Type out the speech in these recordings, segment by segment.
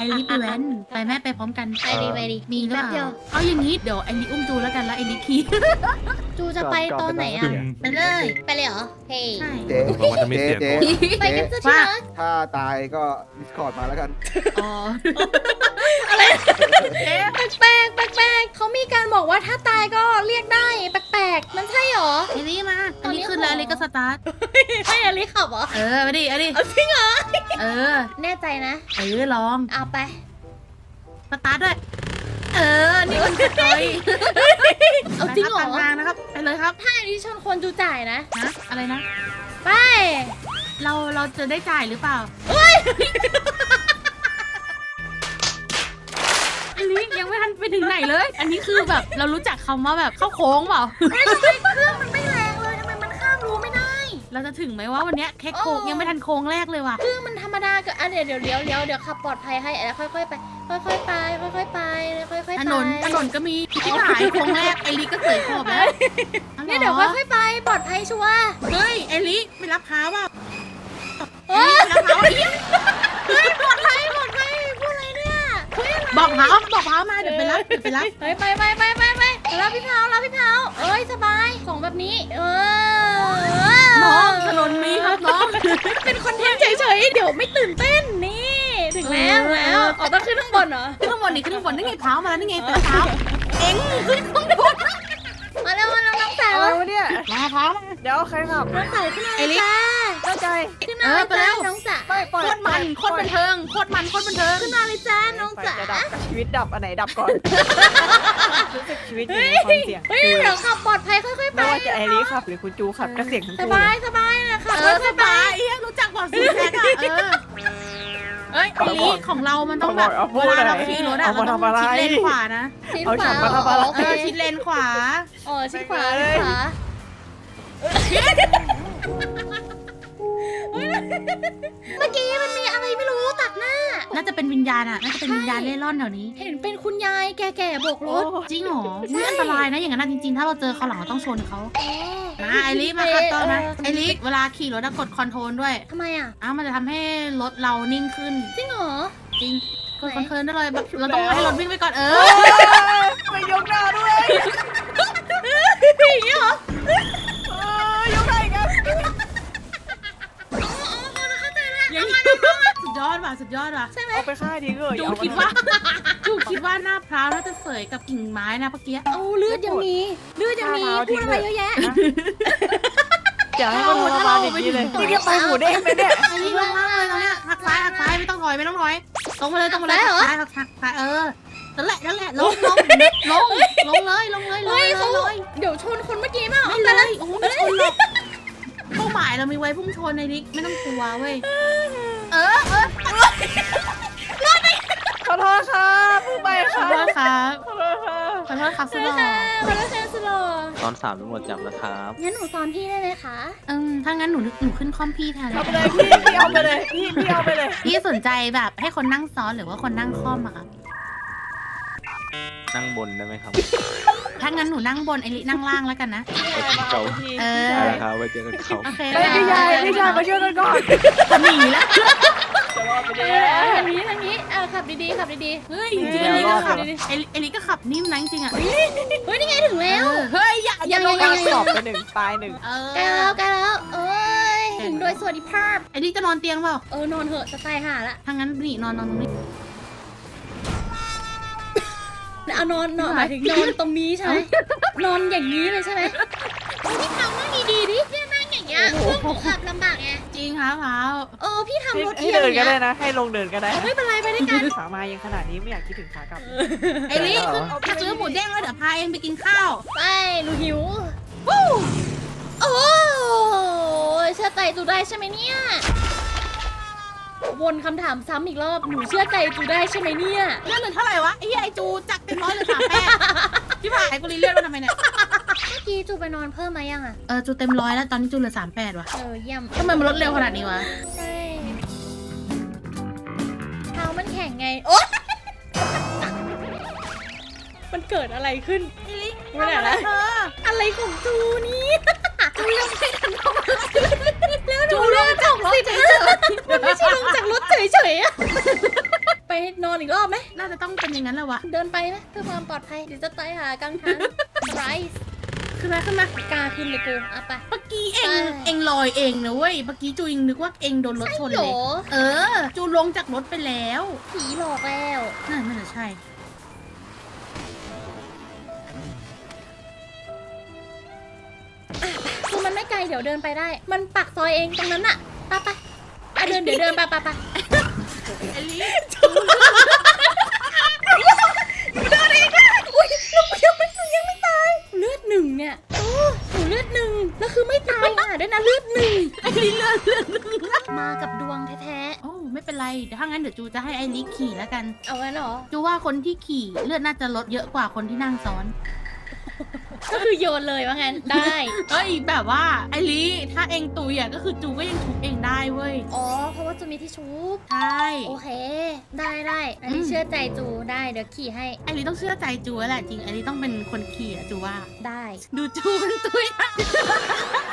ไอริไปแว้นไปแม่ไปพร้อมกัน ไปดีไปดีมีหรือแป๊บเปเดียล่าวเอาอย่างนี้เดี๋ยวไอริอุ้มจูแล้วกันแล้วไอริขี่ จูจะไปตอนไหนอะ ไปเลย ไปเลยเหรอ เฮ้ย ใช่ เจ๊บอกว่าจะไม่เจ๊เสียเจ๊ของไปกันซะที่รักถ้าตายก็ดิสคอร์ดมาแล้วกัน อ๋อ แปลกๆแปลกๆเขามีการบอกว่าถ้าตายก็เรียกได้แปลกๆมันใช่เหรอไอริมา อันนี้ขึ้นแล้วไอริก็สตาร์ท ให้อลิขับเหรอเออมาดิเอาดิเอาจริงเหรอเออ แน่ใจนะเออลอง เอาไป สตาร์ทด้วย เออ นี่มันสตอยเอาจริงเหรอทางนะครับ ไปเลยครับ ถ้าอลิชนคนจูจ่ายนะ ฮะ อะไรนะ ไป เรา เราจะได้จ่ายหรือเปล่าอันนี้ ยังไม่ทันไปถึงไหนเลย อันนี้คือแบบเรารู้จักคำว่าแบบเข้าโค้งเปล่าเครื่องมันไม่แรงเลยทำไมมันข้ามรูไม่ได้ เราจะถึงไหมว่าวันเนี้ยแค่โค้งเออยังไม่ทันโค้งแรกเลยว่ะ เครื่องมันธรรมดาก็อะเดี๋ยวเดี๋ยวเลี้ยวเลี้ยวเดี๋ยวขับปลอดภัยให้แล้วค่อยๆไป ค่อยๆไป ค่อยๆไปค่อยๆไปถนนถนนก็มีที่หายโค้งแรกไอริก็เสยขอบแล้วเนี่ยเดี๋ยวค่อยๆไปปลอดภัยชัวร์เฮ้ยไอริไม่รับค้าเปล่าเฮ้ยไม่รับค้าเอี๊ย บอกเขาบอกเขามาเดี๋ยวไปรับเดี๋ยวไปรับเฮ้ยไปไปไปไปไปรับพี่เผารับพี่เผาเอ้ยสบายของแบบนี้ เออน้องถนนมีครับน้องเป็นคอนเทนต์เฉยๆเดี๋ยวไม่ตื่นเต้นนี่ถึงแล้วถึงแล้วอ๋อต้องขึ้นข้างบนเหรอขึ้นข้างบนนี่ขึ้นข้างบนนี่ไงเท้ามาแล้วนี่ไงแต่เท้าเอ็งขึ้นข้างบนมาแล้วมาแล้วน้ องสาวอะไรวะเนี่ย มาเท้ามาเดี๋ยวใครขับน้องสาวขึ้นมาไอ้ลิจ้าเข้าใจ ขึ้นมาเออไปแล้จ้าวน้องสาวไม่ปล่อยโคตรมันโคตรบันเทิงโคตรมันโคตรบันเทิงขึ้นมาเลยจ้าน้องไฟสาวจะดับกับชีวิตดับอันไหนดับก่อนรู้สึกชีวิตอยู่ในความเสี่ยงเฮ้ยเดี๋ยวขับปลอดภัยค่อยๆไปไม่ว่าจะไอรีขับหรือคุณจูขับก็เสี่ยงทั้งสคู่บายสบายนะขับเออค่สอยๆไปบายเอ้ยรู้จักบอกสีแซกอะ เออเอ้ยไอลิของเรา มันต้องแบบเวลาเราขี่รถอะเราต้องชิดเลนขวานะ ชิดเอาขฉัวานมาทำอะไรโอเอเคอชิดเลนขวา อ๋อชิดขวาชิดขวา ญญาณอะน่าจะเป็นวิญญาณเล่ร่อนแถวนี้ เห็นเป็นคุณยายแก่ๆโบกรโอ้ถจริงเหรออุ๊ยอันตรายนะอย่างนั้นนะจริงๆ ถ้าเราเจอเขาหลังเราต้องชนเขาอ๋อมาไอริมาครับต่อมาเไอริเวลาขี่รถอะกดคอนโทรลด้วยทำไมอะ อ้าวมันจะทำให้รถเรานิ่งขึ้น จริงเหรอ จริงกดคอนโทรลได้เลยแบบเราต้องให้รถวิ่งไปก่อนเออ ไปยกหน้าด้วย ยอดว่ะสุดยอดว่ะใช่ไหมเอาไปฆ่าทิ้งเลยจูเอาไปคิดว่าจูคิดว่าหน้าพร้าวน่าจะเสยกับกิ่งไม้นะเมื่อกี้เอาเลือดยังมีเลือดยังมีพูดอะไรเยอะแยะอย่าให้มันทรมานอย่างนี้เลยนี่จะไปหมูเด้งไปเนี่ยไอ้นี่ลงล่างเลยตรงเนี้ยหักซ้ายหักซ้ายไม่ต้องถอยไม่ต้องถอยตรงมาเลยตรงมาเลยซ้ายเหรอหักซ้ายหักหักซ้ายเออนั่นแหละนั่นแหละลงลงลงลงเลยลงเลยลงเฮ้ยเลยเขาเลยเดี๋ยวชนคนเมื่อกี้เปล่าไม่เอาไปเลแล้วยโอ้โหไม่ชนหรอกเป้าหมายเรามีไว้พุ่งชนในนิกไม่ต้องกลัวเว้ยเออเออ ขอโทษครับผู้ไปคขอรับโทษครับ ขอโทษครับขอโทษครับสุดหล่อค่ะขอโทษค่ะสโลตอนสามตำรวจจับแล้วครับ งั้นหนูสอนพี่ได้ไหมคะ อืมถ้างั้นหนูหนูขึ้นคอมพี่แทนเอาไปเลยพี่พี่เอาไปเลยพี่พี่เอาไปเลย พี่สนใจแบบให้คนนั่งซ้อนหรือว่าคนนั่งคอมอะครับนั่งบนได้ไหมครับถ้างั้นหนูนั่งบนไอรินั่งล่างแล้วกันนะเก่าเออ ได้แล้วครับไว้เจอกันเขาโอเคเฮ้ยพี่ชายพี่ชายมาช่วยกันก่อนจะหนีแล้ว จะรอดไปเอดีอทางนี้ทางนี้เออขับดีๆขับดีเฮ้ยจริงๆไอริก็ขับไอริไอริก็ขับนิ่มนะจริงๆอะๆเฮ้ยนี่ไงถึงแล้วเออเฮ้ยอย่าอย่าลงยักางรไงสอบไปหนึ่งตายหนึ่งเออใกล้แล้วใกล้แล้วเอ้ยถึงโดยสวัสดิภาพไอริจะนอนเตียงเปล่าเออนอนเหอะจะตายห่าละถ้างั้นนี่นอนนอนตรงนี้เอานอนนอนหมายถึงนอนตรงนี้ใช่ไหมนอนอย่างนี้เลยใช่ไหมพี่ทำนั่งดีๆดิพี่นั่ งอย่างเงี้ยพวกหนูขับลำบากไง จริงครับเท้าเออพี่ทำรถให้เทียมเดิอนย่างก็เงี้ได้ยนะ ให้ลงเดินก็ได้ไม่เป็นไรไปด้วยกันขามายังขนาดนี้ไม่อยากคิดถึงขากลับ ไอริคือจะซื้อหมูเด้งแล้วเดี๋ยวพาเองไปกินข้าวไปหนูหิวโอ้ยเชื่อใจจูได้ใช่ไหมเนี่ย วนคำถามซ้ำอีกรอบ หนูเชื่อใจจูได้ใช่ไหมเนี่ย เลื่อนเหลือเท่าไหร่วะไอ้เหี้ยไอจูจากเต็มร้อยเหลือสามแปดที่ผ่านไอ้กุลีเลื่อนมาทำไมเนี่ยเมื่ อกี้จูไปนอนเพิ่มมายังอะ เออจูเต็มร้อยแล้วตอนนี้จูเหลือสามแปดว่ะเออเยี่ยมทำไมมันลดเร็วขนาดนี้วะ ใช่เท้ามันแข็งไง โอ๊ยมันเกิดอะไรขึ้นไม่ได้ละอะไรของจูนี่จูยังไม่ทันทำอะไรเลยแล้วหนูลงจากรถเฉยๆมันไม่ใช่ลงจากรถเฉยๆอะไปนอนอีกรอบไหมน่าจะต้องเป็นอย่างนั้นแหละวะ เดินไปไหมเพื่อความปลอดภัยเดี๋ยวจะตายหากลางทางไรส์ ขึ้นมาขึ้นมากล้าขึ้นเลยกูเอาไป เมื่อกี้เองใช่เองลอยเองนะเว้ยเมื่อกี้จูยังนึกว่าเองโดนรถชนโหลเลย เออ จูลงจากรถไปแล้วผีหลอกแล้วนั่นน่าจะใช่คือมันไม่ไกลเดี๋ยวเดินไปได้ มันปักซอยเองตรงนั้นอะไปไปไปเดินเดี๋ยวเดินไปไปไปไอลีอุ้ ด้วยนะเลือดหนึ่งไอลีเลือดเลือดนึงมากับดวงแท้โอ้ไม่เป็นไรเดี๋ยวถ้างั้นเดี๋ยวจูจะให้ไอลีขี่แล้วกัน ๆ เอางั้นเหรอ จูว่าคนที่ขี่เลือดน่าจะลดเยอะกว่าคนที่นั่งซ้อน ก็คือโยนเลยว่างั้น ได้ เอ้ยแบบว่าไอลีถ้าเองตุยอะก็คือจูก็ยังทุบเองได้เว้ยอ๋อ เพราะว่าจูมีที่ชุบใช่โอเค ได้ได้อันนี้อืมเชื่อใจจูได้ เดี๋ยวขี่ให้ ไอลีต้องเชื่อใจจูแล้วแหละจริงไอลีต้องเป็นคนขี่อะจูว่า ได้ ดูจูมันตุยอะอีอาจจะ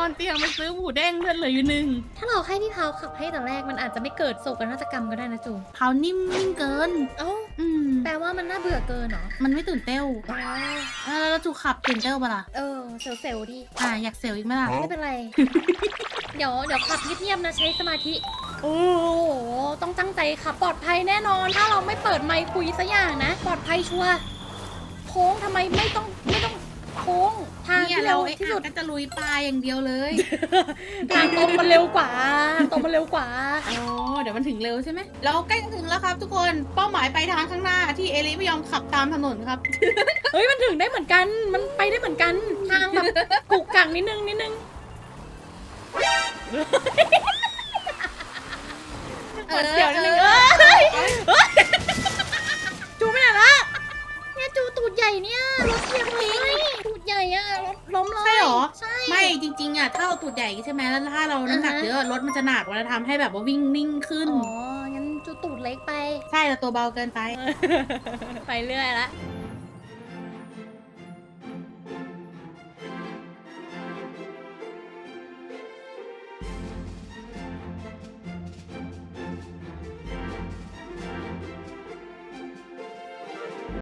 นอนเตียงไปซื้อหมูเด้งเลือดเหลยอยู่หนึ่งถ้าเราให้พี่พาวขับให้แต่แรกมันอาจจะไม่เกิดโศกนาฏกรรมก็ได้นะจูเขานิ่มนิ่มเกิน เอ้าอืมแปลว่ามันน่าเบื่อเกินเหรอมันไม่ตื่นเต้วอ๋อเออแล้วจูขับตื่นเต้วปะล่ะเออเซลเซลดีอ่าอยากเซลอีกไหมล่ะไม่เป็นไร เดี๋ยวเดี๋ยวขับเงียบๆนะใช้สมาธิ โอ้โหต้องตั้งใจขับปลอดภัยแน่นอน ถ้าเราไม่เปิดไมค์คุยสักอย่างนะ ปลอดภัยชัวร์โค้งทำไมไม่ต้องไม่ ต้องโค้งทางเนี่ยที่เราเราไอ้ที่สุดก็จะลุยปลาอย่างเดียวเลย ทางตรงมันเร็วกว่าตรงมันเร็วกว่า อ๋อ เดี๋ยวมันถึงเร็วใช่ไหม เราใกล้จะถึงแล้วครับ ทุกคน เป้าหมายไปลายทางข้างหน้าที่เอลิไม่ยอมขับตามถนนครับ เฮ้ยมันถึงได้เหมือนกัน มันไปได้เหมือนกันทางแบบกุกกังนิดนึงนิดนึงเออ เดี๋ยวนิดนึงเอเอ้อยเฮ้ยจูไม่ไหนละเนี่ยจูตูดใหญ่เนี่ยรถเทียบ ริง ๆอะถ้าเราตูดใหญ่ใช่ไหมแล้วถ้าเราน้ำหนักอ่าฮะเยอะรถมันจะหนักมันจะทำให้แบบว่าวิ่งนิ่งขึ้น อ๋องั้นจูตูดเล็กไป ใช่แต่ตัวเบาเกินไป ไปเรื่อยละ